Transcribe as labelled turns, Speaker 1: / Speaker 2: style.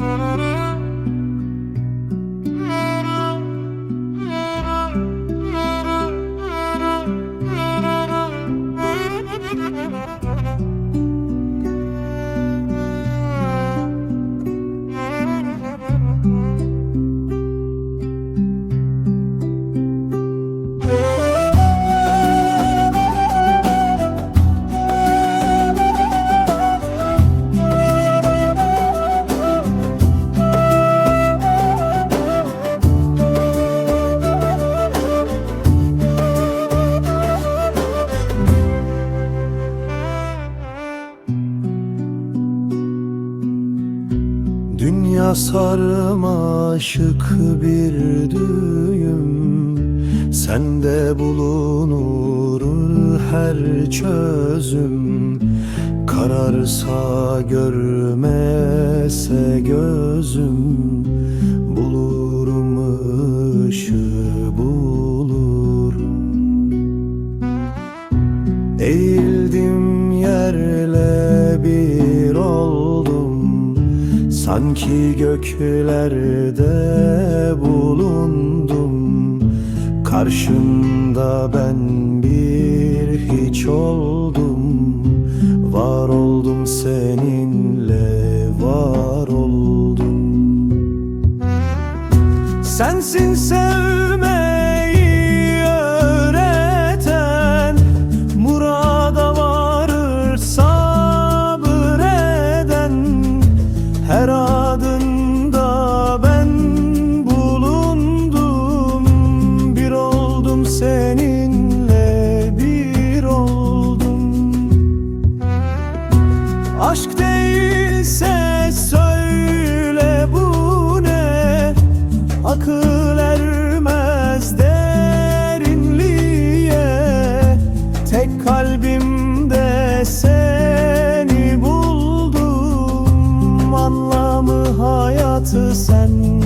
Speaker 1: Mm-hmm. Dünya sarmaşık bir düğüm. Sende bulunur her çözüm. Kararsa görmese gözüm Sanki göklerde bulundum. Karşında ben bir hiç oldum. Var oldum seninle var oldum. Sensin sevmeyi one.